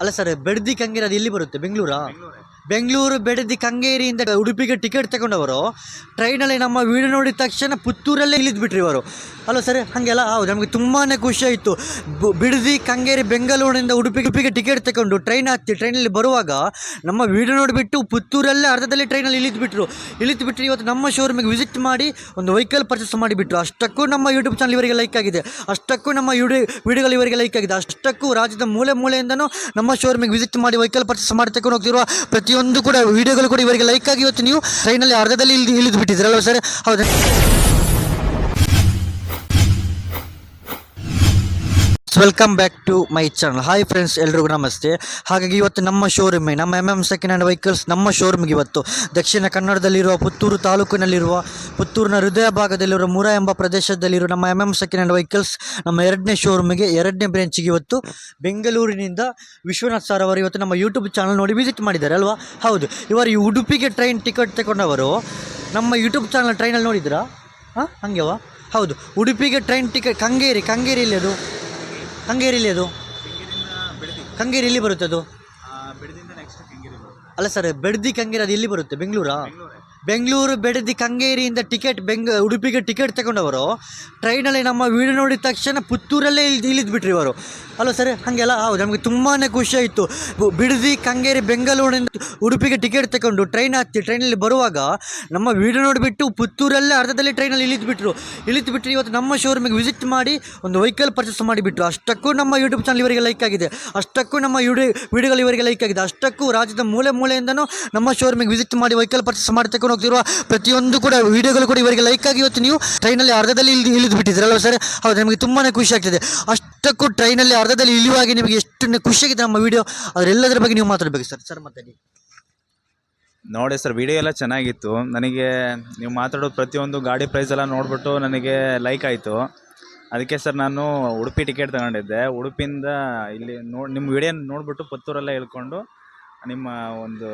ಅಲ್ಲ ಸರ್ ಬೆಡದಿ ಕಂಗೇರಿ ಅದು ಎಲ್ಲಿ ಬರುತ್ತೆ? ಬೆಂಗಳೂರಾ? ಬೆಂಗಳೂರು ಬೆಡದಿ ಕಂಗೇರಿಯಿಂದ ಉಡುಪಿಗೆ ಟಿಕೆಟ್ ತಗೊಂಡವರು. ಟ್ರೈನಲ್ಲಿ ನಮ್ಮ ವಿಡಿಯೋ ನೋಡಿದ ತಕ್ಷಣ ಪುತ್ತೂರಲ್ಲೇ ಇಳಿದ್ಬಿಟ್ರಿ ಇವರು. ಅಲ್ಲ ಸರ್, ಹಾಗೆಲ್ಲ? ಹೌದು, ನಮಗೆ ತುಂಬಾ ಖುಷಿ ಆಯಿತು. ಬಿಡದಿ, ಕಂಗೇರಿ, ಬೆಂಗಳೂರಿನಿಂದ ಉಡುಪಿ ಉಡುಪಿಗೆ ಟಿಕೆಟ್ ತಗೊಂಡು ಟ್ರೈನ್ ಹತ್ತಿ ಟ್ರೈನಲ್ಲಿ ಬರುವಾಗ ನಮ್ಮ ವೀಡಿಯೋ ನೋಡಿಬಿಟ್ಟು ಪುತ್ತೂರಲ್ಲೇ ಅರ್ಧದಲ್ಲಿ ಟ್ರೈನಲ್ಲಿ ಇಳಿದುಬಿಟ್ರು. ಇಳಿದು ಬಿಟ್ಟರೆ ಇವತ್ತು ನಮ್ಮ ಶೋರೂಮಿಗೆ ವಿಸಿಟ್ ಮಾಡಿ ಒಂದು ವೆಹಿಕಲ್ ಪರ್ಚೇಸ್ ಮಾಡಿಬಿಟ್ರು. ಅಷ್ಟಕ್ಕೂ ನಮ್ಮ ಯೂಟ್ಯೂಬ್ ಚಾನಲ್ ಇವರಿಗೆ ಲೈಕ್ ಆಗಿದೆ. ಅಷ್ಟಕ್ಕೂ ನಮ್ಮ ಯೂಡಿ ವಿಡಿಯೋಗಳು ಇವರಿಗೆ ಲೈಕ್ ಆಗಿದೆ. ಅಷ್ಟಕ್ಕೂ ರಾಜ್ಯದ ಮೂಲೆ ಮೂಲೆಯಿಂದನೂ ನಮ್ಮ ಶೋರೂಮಿಗೆ ವಿಸಿಟ್ ಮಾಡಿ ವೆಹಿಕಲ್ ಪರ್ಚೇಸ್ ಮಾಡಿ ತಗೊಂಡು ಹೋಗ್ತಿರುವ ಪ್ರತಿಯೊಂದು ಕೂಡ ವಿಡಿಯೋಗಳು ಕೂಡ ಇವರಿಗೆ ಲೈಕ್ ಆಗಿ ಇವತ್ತು ನೀವು ಟ್ರೈನಲ್ಲಿ ಅರ್ಧದಲ್ಲಿ ಇಳಿದು ಇಳಿದು ಸರ್ ಹೌದಾ? Welcome back to my channel hi friends ಎಲ್ರಿಗೂ ನಮಸ್ತೆ. ಹಾಗಾಗಿ ಇವತ್ತು ನಮ್ಮ ಶೋರೂಮ್ ನಮ್ಮ M M second hand vehicles ನಮ್ಮ ಶೋರೂಮ್ಗೆ ಇವತ್ತು ದಕ್ಷಿಣ ಕನ್ನಡದಲ್ಲಿರುವ ಪುತ್ತೂರು ತಾಲೂಕಿನಲ್ಲಿರುವ ಪುತ್ತೂರಿನ ಹೃದಯ ಭಾಗದಲ್ಲಿರುವ ಮುರ ಎಂಬ ಪ್ರದೇಶದಲ್ಲಿರುವ ನಮ್ಮ M M second hand vehicles ನಮ್ಮ ಎರಡನೇ ಶೋರೂಮಿಗೆ ಎರಡನೇ ಬ್ರಾಂಚಿಗೆ ಇವತ್ತು ಬೆಂಗಳೂರಿನಿಂದ ವಿಶ್ವನಾಥ್ ಸರ್ ಅವರು ಇವತ್ತು ನಮ್ಮ ಯೂಟ್ಯೂಬ್ ಚಾನಲ್ ನೋಡಿ ವಿಸಿಟ್ ಮಾಡಿದ್ದಾರೆ, ಅಲ್ವಾ? ಹೌದು. ಇವರು ಈ ಉಡುಪಿಗೆ ಟ್ರೈನ್ ಟಿಕೆಟ್ ತಗೊಂಡವರು ನಮ್ಮ ಯೂಟ್ಯೂಬ್ ಚಾನಲ್ ಟ್ರೈನಲ್ಲಿ ನೋಡಿದ್ರಾ ಹಾಂ? ಹಾಗೆವಾ ಹೌದು. ಉಡುಪಿಗೆ ಟ್ರೈನ್ ಟಿಕೆಟ್ ಕಂಗೇರಿ ಕಂಗೇರಿ ಎಲ್ಲಿ ಅದು? ಕಂಗೇರಿ ಇಲ್ಲಿ ಅದು ಕಂಗೇರಿ ಇಲ್ಲಿ ಬರುತ್ತೆ ಅದು? ಅಲ್ಲ ಸರ್ ಬೆಡ್ದಿ ಕಂಗೇರಿ ಅದು ಎಲ್ಲಿ ಬರುತ್ತೆ? ಬೆಂಗಳೂರಾ. ಬೆಂಗಳೂರು ಬೆಡದಿ ಕಂಗೇರಿಯಿಂದ ಟಿಕೆಟ್ ಬೆಂಗ, ಉಡುಪಿಗೆ ಟಿಕೆಟ್ ತಗೊಂಡವರು. ಟ್ರೈನಲ್ಲಿ ನಮ್ಮ ವೀಡಿಯೋ ನೋಡಿದ ತಕ್ಷಣ ಪುತ್ತೂರಲ್ಲೇ ಇಳಿದು ಇಳಿದು ಬಿಟ್ರಿ ಇವರು. ಅಲ್ಲ ಸರ್, ಹಾಗೆಲ್ಲ? ಹೌದು, ನಮಗೆ ತುಂಬಾ ಖುಷಿ ಆಯಿತು. ಬಿಡದಿ ಕಂಗೇರಿ ಬೆಂಗಳೂರಿನಿಂದ ಉಡುಪಿಗೆ ಟಿಕೆಟ್ ತಗೊಂಡು ಟ್ರೈನ್ ಹತ್ತಿ, ಟ್ರೈನಲ್ಲಿ ಬರುವಾಗ ನಮ್ಮ ವೀಡಿಯೋ ನೋಡಿಬಿಟ್ಟು ಪುತ್ತೂರಲ್ಲೇ ಅರ್ಧದಲ್ಲಿ ಟ್ರೈನಲ್ಲಿ ಇಳಿದು ಬಿಟ್ರು ಇಳಿದು ಬಿಟ್ಟರೆ ಇವತ್ತು ನಮ್ಮ ಶೋರೂಮಿಗೆ ವಿಸಿಟ್ ಮಾಡಿ ಒಂದು ವೆಹಿಕಲ್ ಪರ್ಚೇಸ್ ಮಾಡಿಬಿಟ್ರು. ಅಷ್ಟಕ್ಕೂ ನಮ್ಮ ಯೂಟ್ಯೂಬ್ ಚಾನಲ್ ಇವರಿಗೆ ಲೈಕ್ ಆಗಿದೆ. ಅಷ್ಟಕ್ಕೂ ನಮ್ಮ ವಿಡಿಯೋ ವಿಡಿಯೋಗಳು ಇವರಿಗೆ ಲೈಕ್ ಆಗಿದೆ. ಅಷ್ಟಕ್ಕೂ ರಾಜ್ಯದ ಮೂಲೆ ಮೂಲೆಯಿಂದನೂ ನಮ್ಮ ಶೋರೂಮಿಗೆ ವಿಸಿಟ್ ಮಾಡಿ ವೆಹಿಕಲ್ ಪರ್ಚೇಸ್ ಮಾಡಿ ತಗೊಂಡು ಹೋಗ್ತಿರುವ ಪ್ರತಿಯೊಂದು ಕೂಡ ವಿಡಿಯೋಗಳು ಕೂಡ ಇವರಿಗೆ ಲೈಕ್ ಆಗಿ ಇವತ್ತು ನೀವು ಟ್ರೈನಲ್ಲಿ ಅರ್ಧದಲ್ಲಿ ಇಲ್ಲಿ ಇಳಿದು ಬಿಟ್ಟಿದ್ದೀರಲ್ವ ಸರ್ ಹೌದು, ನಮಗೆ ತುಂಬಾ ಖುಷಿ ಆಗ್ತಿದೆ. ಅಷ್ಟಕ್ಕೂ ಟ್ರೈನಲ್ಲಿ ಅರ್ಧದಲ್ಲಿ ಇಳಿಯುವಾಗ ನಿಮಗೆ ಎಷ್ಟು ಖುಷಿಯಾಗಿದೆ ನಮ್ಮ ವಿಡಿಯೋ. ಅದರೆಲ್ಲದರ ಬಗ್ಗೆ ನೀವು ಮಾತಾಡಬೇಕು ಸರ್ ಸರ್ ಮಾತಾಡಿ. ನೋಡಿ ಸರ್ ವಿಡಿಯೋ ಎಲ್ಲ ಚೆನ್ನಾಗಿತ್ತು. ನನಗೆ ನೀವು ಮಾತಾಡೋದು ಪ್ರತಿಯೊಂದು ಗಾಡಿ ಪ್ರೈಸ್ ಎಲ್ಲ ನೋಡಿಬಿಟ್ಟು ನನಗೆ ಲೈಕ್ ಆಯಿತು. ಅದಕ್ಕೆ ಸರ್ ನಾನು ಉಡುಪಿ ಟಿಕೆಟ್ ತಗೊಂಡಿದ್ದೆ. ಉಡುಪಿಯಿಂದ ಇಲ್ಲಿ ನೋಡಿ ನಿಮ್ಮ ವಿಡಿಯೋ ನೋಡಿಬಿಟ್ಟು ಪುತ್ತೂರೆಲ್ಲ ಇಳ್ಕೊಂಡು ನಿಮ್ಮ ಒಂದು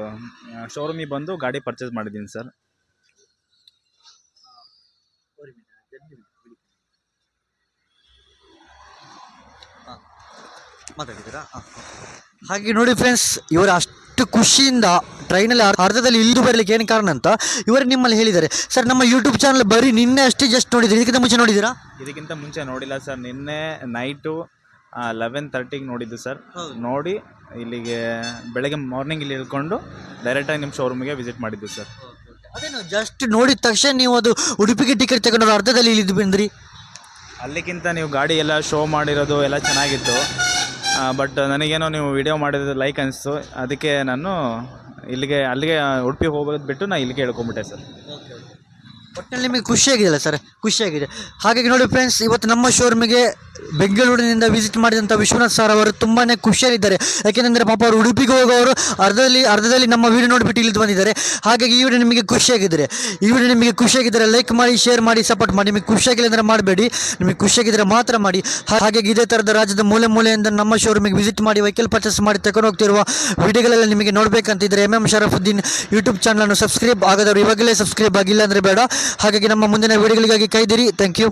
ಶೋರೂಮಿಗೆ ಬಂದು ಗಾಡಿ ಪರ್ಚೇಸ್ ಮಾಡಿದ್ದೀನಿ ಸರ್ ಮಾತಾಡಿದ್ದೀರಾ? ಹಾಗೆ ನೋಡಿ ಫ್ರೆಂಡ್ಸ್ ಇವರು ಅಷ್ಟು ಖುಷಿಯಿಂದ ಟ್ರೈನಲ್ಲಿ ಅರ್- ಅರ್ಧದಲ್ಲಿ ಇಳಿದು ಬರಲಿಕ್ಕೆ ಏನು ಕಾರಣ ಅಂತ ಇವರು ನಿಮ್ಮಲ್ಲಿ ಹೇಳಿದ್ದಾರೆ. ಸರ್ ನಮ್ಮ ಯೂಟ್ಯೂಬ್ ಚಾನಲ್ ಬರೀ ನಿನ್ನೆ ಅಷ್ಟೇ ಜಸ್ಟ್ ನೋಡಿದ್ದೀರಿ? ಇದಕ್ಕಿಂತ ಮುಂಚೆ ನೋಡಿದ್ದೀರಾ? ಇದಕ್ಕಿಂತ ಮುಂಚೆ ನೋಡಿಲ್ಲ ಸರ್ ನಿನ್ನೆ ನೈಟು ಲೆವೆನ್ ತರ್ಟಿಗೆ ನೋಡಿದ್ದು ಸರ್. ನೋಡಿ ಇಲ್ಲಿಗೆ ಬೆಳಗ್ಗೆ ಮಾರ್ನಿಂಗ್ ಇಲ್ಲಿ ಇಳ್ಕೊಂಡು ಡೈರೆಕ್ಟಾಗಿ ನಿಮ್ಮ ಶೋರೂಮಿಗೆ ವಿಸಿಟ್ ಮಾಡಿದ್ದು ಸರ್. ಅದೇನು ಜಸ್ಟ್ ನೋಡಿದ ತಕ್ಷಣ ನೀವು ಅದು ಉಡುಪಿಗೆ ಟಿಕೆಟ್ ತಗೊಂಡು ಅರ್ಧದಲ್ಲಿ ಇಳಿದು ಬಂದ್ರಿ? ಅಲ್ಲಿಗಿಂತ ನೀವು ಗಾಡಿ ಎಲ್ಲ ಶೋ ಮಾಡಿರೋದು ಎಲ್ಲ ಚೆನ್ನಾಗಿತ್ತು. ಬಟ್ ನನಗೇನೋ ನೀವು ವಿಡಿಯೋ ಮಾಡಿರೋದು ಲೈಕ್ ಅನಿಸ್ತು. ಅದಕ್ಕೆ ನಾನು ಇಲ್ಲಿಗೆ ಅಲ್ಲಿಗೆ ಉಡುಪಿ ಹೋಗೋದು ಬಿಟ್ಟು ನಾನು ಇಲ್ಲಿಗೆ ಹೇಳ್ಕೊಂಬಿಟ್ಟೆ ಸರ್. ಒಟ್ಟಿನಲ್ಲಿ ನಿಮಗೆ ಖುಷಿಯಾಗಿದೆಯಲ್ಲ ಸರ್, ಖುಷಿಯಾಗಿದೆ. ಹಾಗಾಗಿ ನೋಡಿ ಫ್ರೆಂಡ್ಸ್ ಇವತ್ತು ನಮ್ಮ ಶೋರೂಮಿಗೆ ಬೆಂಗಳೂರಿನಿಂದ ವಿಸಿಟ್ ಮಾಡಿದಂಥ ವಿಶ್ವನಾಥ್ ಸರ್ ಅವರು ತುಂಬಾ ಖುಷಿಯಾಗಿದ್ದಾರೆ ಯಾಕೆಂದರೆ ಪಾಪ ಅವರು ಉಡುಪಿಗೆ ಹೋಗೋರು ಅರ್ಧದಲ್ಲಿ ಅರ್ಧದಲ್ಲಿ ನಮ್ಮ ವಿಡಿಯೋ ನೋಡಿಬಿಟ್ಟು ಇಲ್ಲಿ ಬಂದಿದ್ದಾರೆ. ಹಾಗಾಗಿ ಈ ನಿಮಗೆ ಖುಷಿಯಾಗಿದ್ದಾರೆ ಈ ವಿಡಿಯೋ ನಿಮಗೆ ಖುಷಿಯಾಗಿದ್ದಾರೆ ಲೈಕ್ ಮಾಡಿ ಶೇರ್ ಮಾಡಿ ಸಪೋರ್ಟ್ ಮಾಡಿ. ನಿಮಗೆ ಖುಷಿಯಾಗಿಲ್ಲ ಅಂದರೆ ಮಾಡಬೇಡಿ. ನಿಮಗೆ ಖುಷಿಯಾಗಿದ್ದರೆ ಮಾತ್ರ ಮಾಡಿ. ಹಾಗಾಗಿ ಇದೇ ಥರದ ರಾಜ್ಯದ ಮೂಲೆ ಮೂಲೆಯಿಂದ ನಮ್ಮ ಶೋರೂಮಿಗೆ ವಿಸಿಟ್ ಮಾಡಿ ವೆಹಿಕಲ್ ಪರ್ಚೇಸ್ ಮಾಡಿ ತಗೊಂಡು ಹೋಗ್ತಿರುವ ವಿಡಿಯೋಗಳೆಲ್ಲ ನಿಮಗೆ ನೋಡಬೇಕಂತಿದ್ದರೆ ಎಂ ಎಂ ಶರಫುದ್ದೀನ್ ಯೂಟ್ಯೂಬ್ ಚಾನಲನ್ನು ಸಬ್ಸ್ಕ್ರೈಬ್ ಆಗದವರು ಇವಾಗಲೇ ಸಬ್ಸ್ಕ್ರೈಬ್ ಆಗಿಲ್ಲ ಅಂದರೆ ಬೇಡ. ಹಾಗಾಗಿ ನಮ್ಮ ಮುಂದಿನ ವಿಡಿಯೋಗಳಿಗಾಗಿ ಕೈದಿರಿ. Thank you